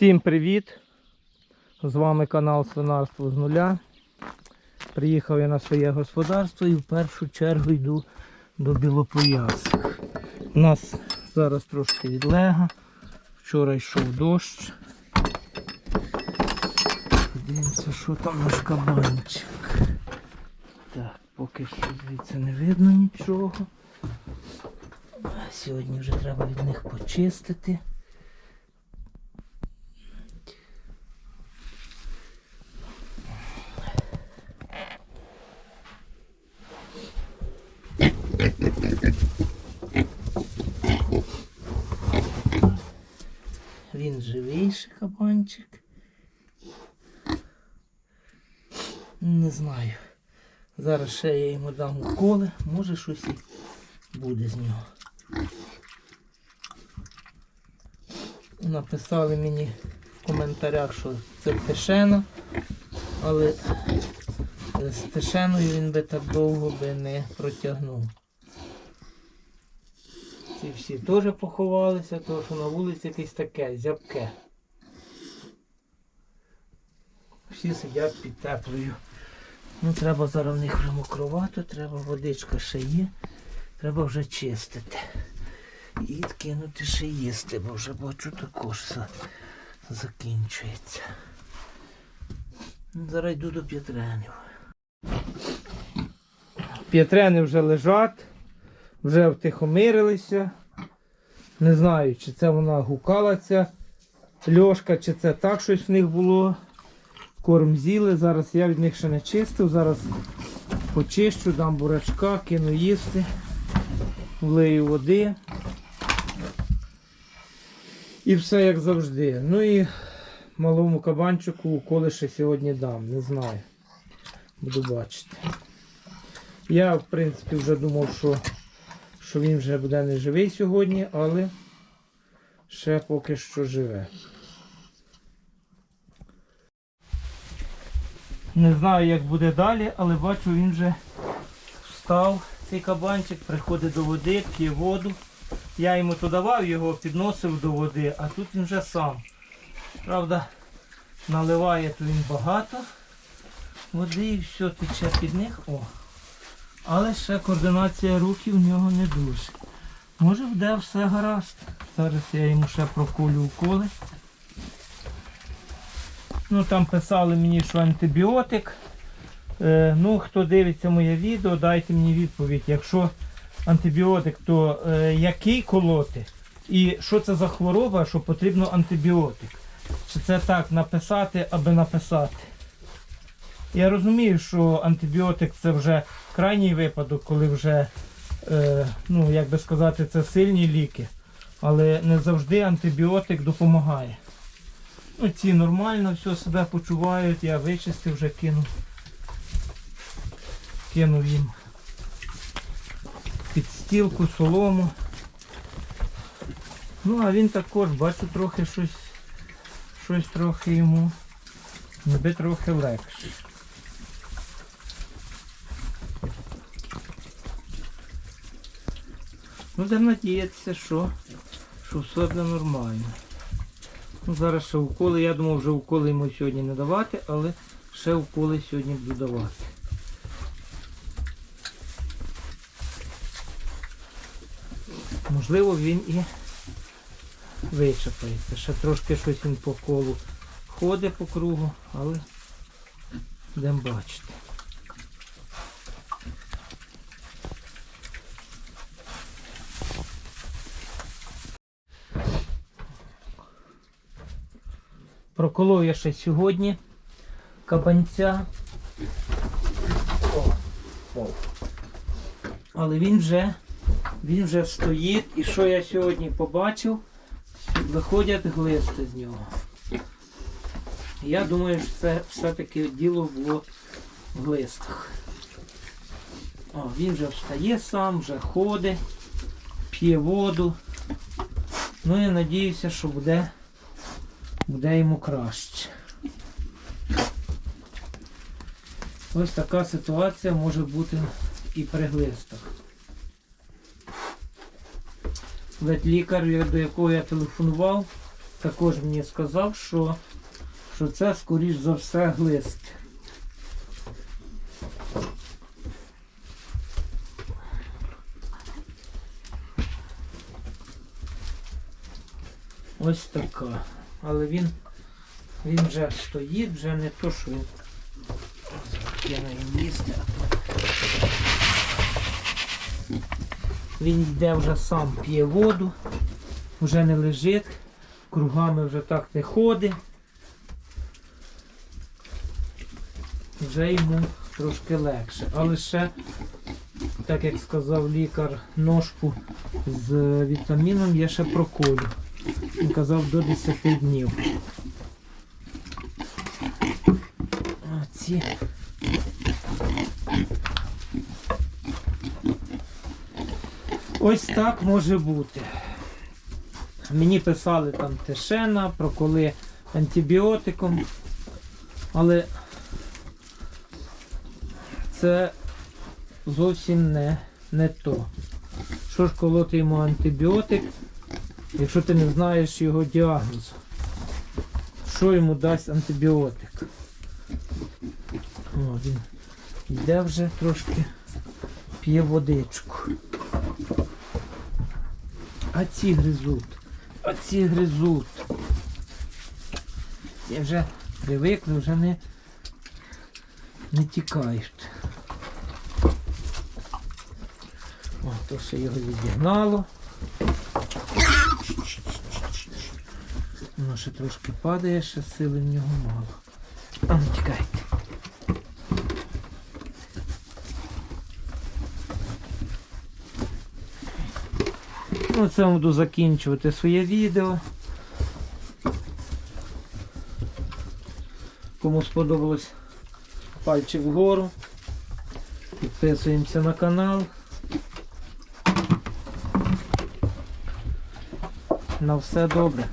Всім привіт! З вами канал Свинарство з нуля. Приїхав я на своє господарство і в першу чергу йду до білопоясних. У нас зараз трошки відлега. Вчора йшов дощ. Дивимося, що там наш кабанчик. Так, поки що звідси не видно нічого. Сьогодні вже треба від них почистити. Він кабанчик. Не знаю. Зараз ще я йому дам уколи, може щось і буде з нього. Написали мені в коментарях, що це тишена, але з тишеною він би так довго би не протягнув. Ці всі теж поховалися, тому що на вулиці якесь таке, зябке. Всі сидять під теплою. Ну, треба зараз в них вже мокровато, треба водичка ще є. Треба вже чистити. І кинути ще їсти, бо вже бачу також все закінчується. Зараз йду до п'ятренів. П'ятрени вже лежать, вже втихомирилися. Не знаю, чи це вона гукала ця льошка, чи це так щось в них було. Корм з'їли. Зараз я від них ще не чистив. Зараз почищу, дам бурачка, кину їсти, влию води. І все як завжди. Ну і малому кабанчику уколи ще сьогодні дам, не знаю. Буду бачити. Я, в принципі, вже думав, що, що він вже буде не живий сьогодні, але ще поки що живе. Не знаю, як буде далі, але бачу, він вже встав, цей кабанчик, приходить до води, п'є воду. Я йому то давав його, підносив до води, а тут він вже сам. Правда, наливає то він багато води і все тече під них. О. Але ще координація рухів в нього не дуже. Може буде все гаразд. Зараз я йому ще проколю уколи. Ну там писали мені, що антибіотик. Е, ну, хто дивиться моє відео, дайте мені відповідь. Якщо антибіотик, то е, який колоти? І що це за хвороба, що потрібно антибіотик? Чи це так написати, аби написати? Я розумію, що антибіотик це вже крайній випадок, коли вже, е, ну як би сказати, це сильні ліки. Але не завжди антибіотик допомагає. Ну, ці нормально все себе почувають, я вичистив вже кинув. Кинув їм підстілку, солому. Ну, а він також, бачу, трохи щось, щось трохи йому, ніби трохи легше. Ну, будемо надіятися, що, що все буде нормально. Ну, зараз ще уколи, я думав, вже уколи йому сьогодні не давати, але ще уколи сьогодні буду давати. Можливо, він і вичерпається. Ще трошки щось він по колу ходить по кругу, але будемо бачити. Проколов я ще сьогодні кабанця. О, о. Але він вже, він вже стоїть. І що я сьогодні побачив? Виходять глисти з нього. Я думаю, що це все-таки діло було в глистах. О, він вже встає сам, вже ходить, п'є воду. Ну я надіюся, що буде буде йому краще. Ось така ситуація може бути і при глистах. Ветлікар, до якого я телефонував, також мені сказав, що, що це, скоріш за все, глист. Ось така. Але він, він вже стоїть, вже не то, що він. Я не їсти. Він йде вже сам п'є воду, вже не лежить, кругами вже так не ходить. Вже йому трошки легше. Але ще, так як сказав лікар, ножку з вітаміном я ще проколю. Він казав до 10 днів. А ці Ось так може бути. Мені писали там тишена, проколи антибіотиком, але це зовсім не, не то. Що ж колоти йому антибіотик, якщо ти не знаєш його діагноз? Що йому дасть антибіотик? О, він йде вже трошки п'є водичку. А ці гризуть. А ці гризуть. Я вже привикли, вже не, не тікають. О, то ще його відігнало. Воно ще трошки падає, ще сили в нього мало. А ну тікайте. Ну, це буду закінчувати своє відео. Кому сподобалось пальчик вгору. Підписуємося на канал. На все добре.